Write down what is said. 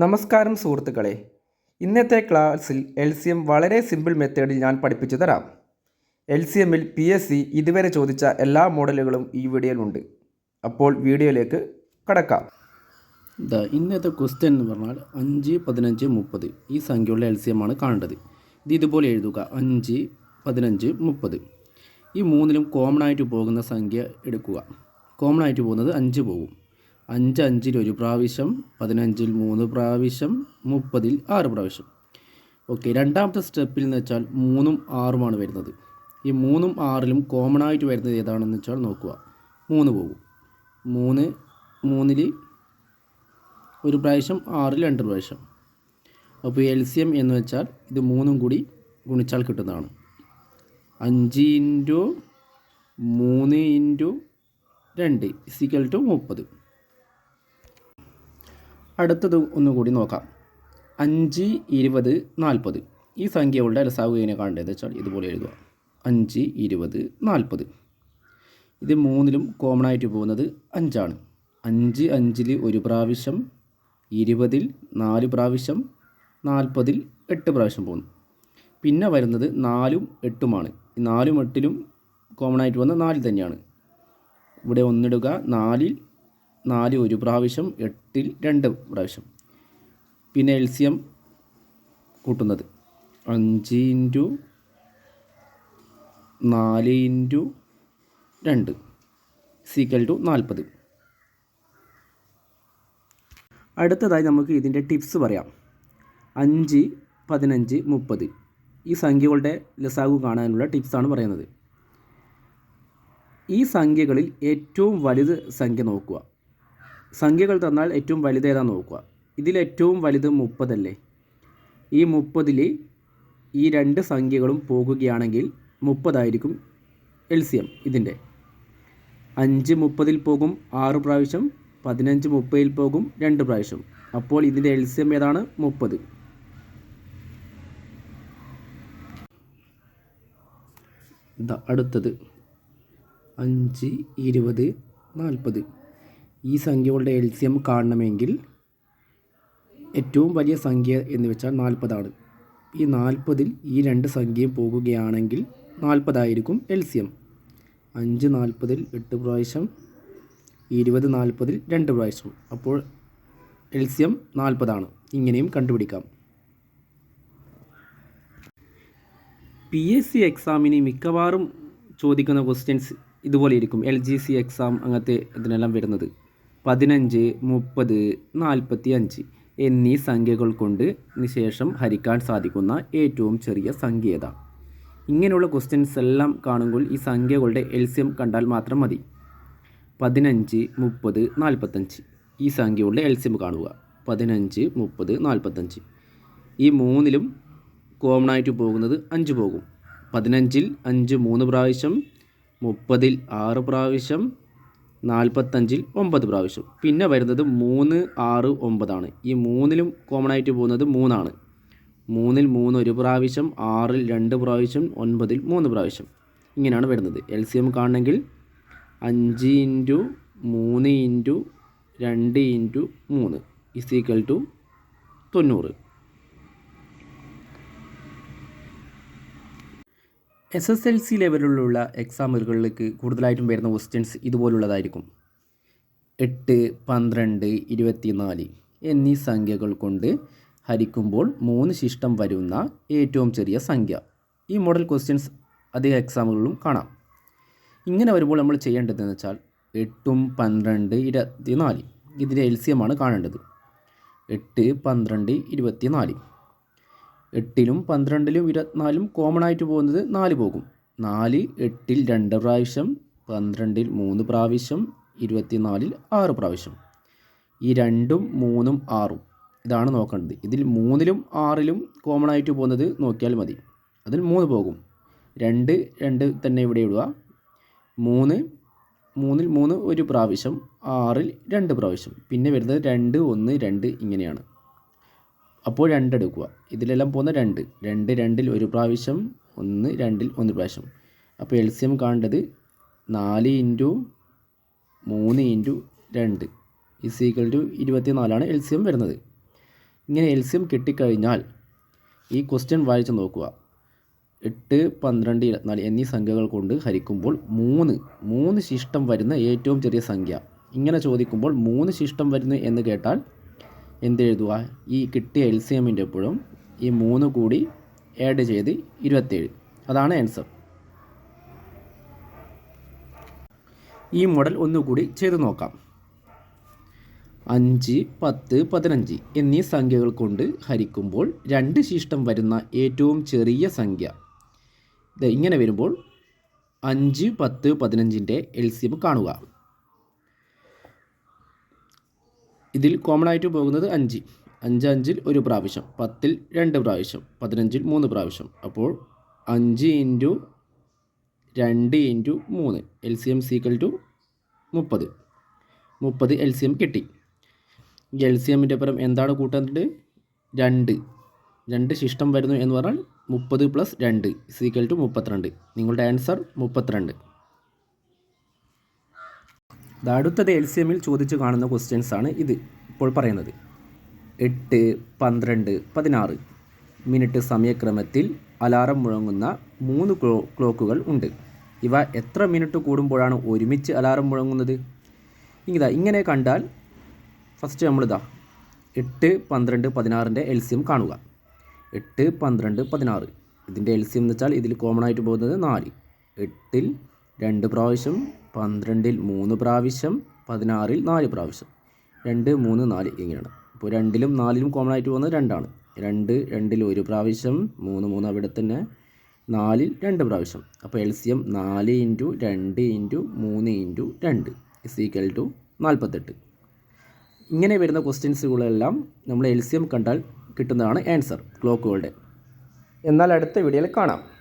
നമസ്കാരം സുഹൃത്തുക്കളെ. ഇന്നത്തെ ക്ലാസ്സിൽ എൽ സി എം വളരെ സിമ്പിൾ മെത്തേഡിൽ ഞാൻ പഠിപ്പിച്ചു തരാം. എൽ സി എമ്മിൽ പി എസ് സി ഇതുവരെ ചോദിച്ച എല്ലാ മോഡലുകളും ഈ വീഡിയോയിലുണ്ട്. അപ്പോൾ വീഡിയോയിലേക്ക് കടക്കാം. ദാ ഇന്നത്തെ ക്വസ്റ്റ്യൻ എന്ന് പറഞ്ഞാൽ അഞ്ച് പതിനഞ്ച് മുപ്പത്. ഈ സംഖ്യയുള്ള എൽ സി എം ആണ് കാണേണ്ടത്. ഇത് ഇതുപോലെ എഴുതുക. അഞ്ച് പതിനഞ്ച് മുപ്പത്. ഈ മൂന്നിലും കോമൺ ആയിട്ട് പോകുന്ന സംഖ്യ എടുക്കുക. കോമൺ ആയിട്ട് പോകുന്നത് അഞ്ച് പോകും. അഞ്ച് അഞ്ചിൽ ഒരു പ്രാവശ്യം പതിനഞ്ചിൽ മൂന്ന് പ്രാവശ്യം മുപ്പതിൽ ആറ് പ്രാവശ്യം. ഓക്കെ രണ്ടാമത്തെ സ്റ്റെപ്പിൽ എന്ന് വെച്ചാൽ മൂന്നും ആറുമാണ് വരുന്നത്. ഈ മൂന്നും ആറിലും കോമൺ ആയിട്ട് വരുന്നത് ഏതാണെന്ന് വെച്ചാൽ നോക്കുക. മൂന്ന് പോകും. മൂന്ന് മൂന്നിൽ ഒരു പ്രാവശ്യം ആറിൽ രണ്ട് പ്രാവശ്യം. അപ്പോൾ എൽ സി എം എന്ന് വെച്ചാൽ ഇത് മൂന്നും കൂടി ഗുണിച്ചാൽ കിട്ടുന്നതാണ്. അഞ്ച് ഇന്റു മൂന്ന് ഇന്റു രണ്ട് ഇസിക്കൽ ടു മുപ്പത്. അടുത്തത് ഒന്നുകൂടി നോക്കാം. അഞ്ച് ഇരുപത് നാൽപ്പത്. ഈ സംഖ്യകളുടെ അലസാവുകയെ കാണേണ്ടത് വെച്ചാൽ ഇതുപോലെ എഴുതുക. അഞ്ച് ഇരുപത് നാൽപ്പത്. ഇത് മൂന്നിലും കോമൺ ആയിട്ട് പോകുന്നത് അഞ്ചാണ്. അഞ്ച് അഞ്ചിൽ ഒരു പ്രാവശ്യം ഇരുപതിൽ നാല് പ്രാവശ്യം നാൽപ്പതിൽ എട്ട് പ്രാവശ്യം പോകുന്നു. പിന്നെ വരുന്നത് നാലും എട്ടുമാണ്. ഈ നാലും എട്ടിലും കോമൺ ആയിട്ട് വന്ന നാല് തന്നെയാണ്. ഇവിടെ ഒന്നിടുക നാലിൽ നാല് ഒരു പ്രാവശ്യം എട്ടിൽ രണ്ട് പ്രാവശ്യം. പിന്നെ എൽ സി എം കൂട്ടുന്നത്. അഞ്ച് ഇന്റു നാല് ഇന്റു രണ്ട് സീക്കൽ ടു നാൽപ്പത്. അടുത്തതായി നമുക്ക് ഇതിന്റെ ടിപ്സ് പറയാം. അഞ്ച് പതിനഞ്ച് മുപ്പത്. ഈ സംഖ്യകളുടെ ലസാഗു കാണാനുള്ള ടിപ്സാണ് പറയുന്നത്. ഈ സംഖ്യകളിൽ ഏറ്റവും വലുത് സംഖ്യ നോക്കുക. സംഖ്യകൾ തന്നാൽ ഏറ്റവും വലുത് ഏതാണെന്ന് നോക്കുക. ഇതിലേറ്റവും വലുത് മുപ്പതല്ലേ? ഈ മുപ്പതിൽ ഈ രണ്ട് സംഖ്യകളും പോകുകയാണെങ്കിൽ മുപ്പതായിരിക്കും എൽ സി എം ഇതിന്റെ. അഞ്ച് മുപ്പതിൽ പോകും ആറ് പ്രാവശ്യം പതിനഞ്ച് മുപ്പതിൽ പോകും രണ്ട് പ്രാവശ്യം. അപ്പോൾ ഇതിന്റെ എൽ സി എം ഏതാണ്? മുപ്പത്. അടുത്തത്. അഞ്ച് ഇരുപത് നാൽപ്പത്. ഈ സംഖ്യകളുടെ എൽ സി എം കാണണമെങ്കിൽ ഏറ്റവും വലിയ സംഖ്യ എന്ന് വെച്ചാൽ നാൽപ്പതാണ്. ഈ നാൽപ്പതിൽ ഈ രണ്ട് സംഖ്യയും പോകുകയാണെങ്കിൽ നാൽപ്പതായിരിക്കും എൽ സി എം അഞ്ച് നാൽപ്പതിൽ എട്ട് പ്രാവശ്യം ഇരുപത് നാൽപ്പതിൽ രണ്ട് പ്രാവശ്യം. അപ്പോൾ എൽ സി എം നാൽപ്പതാണ്. ഇങ്ങനെയും കണ്ടുപിടിക്കാം. പി എസ് സി എക്സാമിന് മിക്കവാറും ചോദിക്കുന്ന ക്വസ്റ്റ്യൻസ് ഇതുപോലെ ഇരിക്കും. എൽ ജി സി എക്സാം അങ്ങനത്തെ ഇതിനെല്ലാം വരുന്നത്. പതിനഞ്ച് മുപ്പത് നാൽപ്പത്തി അഞ്ച് എന്നീ സംഖ്യകൾ കൊണ്ട് നിശേഷം ഹരിക്കാൻ സാധിക്കുന്ന ഏറ്റവും ചെറിയ സംഖ്യ ഏതാ ഇങ്ങനെയുള്ള ക്വസ്റ്റ്യൻസ് എല്ലാം കാണുമ്പോൾ ഈ സംഖ്യകളുടെ എൽസ്യം കണ്ടാൽ മാത്രം മതി. പതിനഞ്ച് മുപ്പത് നാൽപ്പത്തഞ്ച് ഈ സംഖ്യകളുടെ എൽസ്യം കാണുക. പതിനഞ്ച് മുപ്പത് നാൽപ്പത്തഞ്ച് ഈ മൂന്നിലും കോമൺ ആയിട്ട് പോകുന്നത് അഞ്ച് പോകും. പതിനഞ്ചിൽ അഞ്ച് മൂന്ന് പ്രാവശ്യം മുപ്പതിൽ ആറ് പ്രാവശ്യം നാൽപ്പത്തഞ്ചിൽ ഒമ്പത് പ്രാവശ്യം. പിന്നെ വരുന്നത് മൂന്ന് ആറ് ഒമ്പതാണ്. ഈ മൂന്നിലും കോമൺ ആയിട്ട് പോകുന്നത് മൂന്നാണ്. മൂന്നിൽ മൂന്ന് ഒരു പ്രാവശ്യം ആറിൽ രണ്ട് പ്രാവശ്യം ഒൻപതിൽ മൂന്ന് പ്രാവശ്യം. ഇങ്ങനെയാണ് വരുന്നത്. എൽ സി എം കാണണമെങ്കിൽ അഞ്ച് ഇന്റു മൂന്ന് ഇന്റു രണ്ട് ഇന്റു മൂന്ന് ഇസ് ഈക്വൽ ടു തൊണ്ണൂറ്. എസ് എസ് എൽ സി ലെവലിലുള്ള എക്സാമുകളിലേക്ക് കൂടുതലായിട്ടും വരുന്ന ക്വസ്റ്റ്യൻസ് ഇതുപോലുള്ളതായിരിക്കും. എട്ട് പന്ത്രണ്ട് ഇരുപത്തിനാല് എന്നീ സംഖ്യകൾ കൊണ്ട് ഹരിക്കുമ്പോൾ മൂന്ന് ശിഷ്ടം വരുന്ന ഏറ്റവും ചെറിയ സംഖ്യ. ഈ മോഡൽ ക്വസ്റ്റ്യൻസ് അധിക എക്സാമുകളിലും കാണാം. ഇങ്ങനെ വരുമ്പോൾ നമ്മൾ ചെയ്യേണ്ടതെന്ന് വെച്ചാൽ എട്ടും പന്ത്രണ്ട് ഇരുപത്തിനാല് ഇതിന്റെ എമാണ് കാണേണ്ടത്. എട്ട് പന്ത്രണ്ട് ഇരുപത്തിനാല് എട്ടിലും പന്ത്രണ്ടിലും ഇരുപത്തിനാലും കോമൺ ആയിട്ട് പോകുന്നത് നാല് പോകും. നാല് എട്ടിൽ രണ്ട് പ്രാവശ്യം പന്ത്രണ്ടിൽ മൂന്ന് പ്രാവശ്യം ഇരുപത്തിനാലിൽ ആറ് പ്രാവശ്യം. ഈ രണ്ടും മൂന്നും ആറും. ഇതാണ് നോക്കേണ്ടത്. ഇതിൽ മൂന്നിലും ആറിലും കോമൺ ആയിട്ട് പോകുന്നത് നോക്കിയാൽ മതി. അതിൽ മൂന്ന് പോകും. രണ്ട് രണ്ട് തന്നെ ഇവിടെ ഇടുക. മൂന്ന് മൂന്നിൽ മൂന്ന് ഒരു പ്രാവശ്യം ആറിൽ രണ്ട് പ്രാവശ്യം. പിന്നെ വരുന്നത് രണ്ട് ഒന്ന് രണ്ട് ഇങ്ങനെയാണ്. അപ്പോൾ രണ്ട് എടുക്കുക. ഇതിലെല്ലാം പോകുന്ന രണ്ട്. രണ്ട് രണ്ടിൽ ഒരു പ്രാവശ്യം ഒന്ന് രണ്ടിൽ ഒന്ന് പ്രാവശ്യം. അപ്പോൾ എൽ സി എം കാണേണ്ടത് നാല് ഇന്റു മൂന്ന് ഇന്റു രണ്ട് ഇസ് ഈക്വൽ ടു ഇരുപത്തി നാലാണ് എൽ സി എം വരുന്നത്. ഇങ്ങനെ എൽ സി എം കിട്ടിക്കഴിഞ്ഞാൽ ഈ ക്വസ്റ്റ്യൻ വായിച്ച് നോക്കുക. എട്ട് പന്ത്രണ്ട് ഇരുപത്തിനാല് എന്നീ സംഖ്യകൾ കൊണ്ട് ഹരിക്കുമ്പോൾ മൂന്ന് മൂന്ന് ശിഷ്ടം വരുന്ന ഏറ്റവും ചെറിയ സംഖ്യ. ഇങ്ങനെ ചോദിക്കുമ്പോൾ മൂന്ന് ശിഷ്ടം വരുന്നു എന്ന് കേട്ടാൽ എന്ത് എഴുതുക ഈ കിട്ടിയ എൽ സി എമ്മിന്റെ എപ്പോഴും ഈ മൂന്ന് കൂടി ആഡ് ചെയ്ത് ഇരുപത്തേഴ്. അതാണ് ആൻസർ ഈ മോഡൽ ഒന്നുകൂടി ചെയ്തു നോക്കാം. അഞ്ച് പത്ത് പതിനഞ്ച് എന്നീ സംഖ്യകൾ കൊണ്ട് ഹരിക്കുമ്പോൾ രണ്ട് ശിഷ്ടം വരുന്ന ഏറ്റവും ചെറിയ സംഖ്യ. ഇത് ഇങ്ങനെ വരുമ്പോൾ അഞ്ച് പത്ത് പതിനഞ്ചിന്റെ എൽ സി എം കാണുക. ഇതിൽ കോമൺ ആയിട്ട് പോകുന്നത് അഞ്ച്. അഞ്ച് അഞ്ചിൽ ഒരു പ്രാവശ്യം പത്തിൽ രണ്ട് പ്രാവശ്യം പതിനഞ്ചിൽ മൂന്ന് പ്രാവശ്യം. അപ്പോൾ അഞ്ച് ഇന്റു രണ്ട് ഇന്റു മൂന്ന് L C M is equal to മുപ്പത്. മുപ്പത് എൽ സി എം കിട്ടി. എൽ സി എമ്മിന്റെ പരം എന്താണ് കൂട്ടേണ്ടത്? രണ്ട്. രണ്ട് ശിഷ്ടം വരുന്നു എന്ന് പറഞ്ഞാൽ മുപ്പത് പ്ലസ് രണ്ട് സീക്വൽ ടു മുപ്പത്തിരണ്ട്. നിങ്ങളുടെ ആൻസർ മുപ്പത്തിരണ്ട്. അടുത്തത് എൽ സി എമ്മിൽ ചോദിച്ചു കാണുന്ന ക്വസ്റ്റ്യൻസ് ആണ് ഇത്. ഇപ്പോൾ പറയുന്നത്. എട്ട് പന്ത്രണ്ട് പതിനാറ്. മിനിറ്റ് സമയക്രമത്തിൽ അലാറം മുഴങ്ങുന്ന മൂന്ന് ക്ലോ ക്ലോക്കുകൾ ഉണ്ട്. ഇവ എത്ര മിനിറ്റ് കൂടുമ്പോഴാണ് ഒരുമിച്ച് അലാറം മുഴങ്ങുന്നത്? ഇങ്ങനെ ഇങ്ങനെ കണ്ടാൽ ഫസ്റ്റ് നമ്മളിതാ എട്ട് പന്ത്രണ്ട് പതിനാറിന്റെ എൽ സി എം കാണുക. എട്ട് പന്ത്രണ്ട് പതിനാറ്. ഇതിന്റെ എൽ സി എം എന്ന് വെച്ചാൽ ഇതിൽ കോമൺ ആയിട്ട് പോകുന്നത് നാല്. എട്ടിൽ രണ്ട് പ്രാവശ്യം പന്ത്രണ്ടിൽ മൂന്ന് പ്രാവശ്യം പതിനാറിൽ നാല് പ്രാവശ്യം. രണ്ട് മൂന്ന് നാല് ഇങ്ങനെയാണ്. അപ്പോൾ രണ്ടിലും നാലിലും കോമൺ ആയിട്ട് പോകുന്നത് രണ്ടാണ്. രണ്ട് രണ്ടിൽ ഒരു പ്രാവശ്യം മൂന്ന് മൂന്ന് അവിടെ തന്നെ നാലിൽ രണ്ട് പ്രാവശ്യം. അപ്പോൾ എൽ സി എം നാല് ഇന്റു രണ്ട് ഇന്റു മൂന്ന് ഇന്റു രണ്ട് ഇസ് ഈക്വൽ ടു നാൽപ്പത്തെട്ട്. ഇങ്ങനെ വരുന്ന ക്വസ്റ്റ്യൻസുകളെല്ലാം നമ്മൾ എൽ സി എം കണ്ടാൽ കിട്ടുന്നതാണ് ആൻസർ ക്ലോക്കുകളുടെ എന്നാൽ അടുത്ത വീഡിയോയിൽ കാണാം.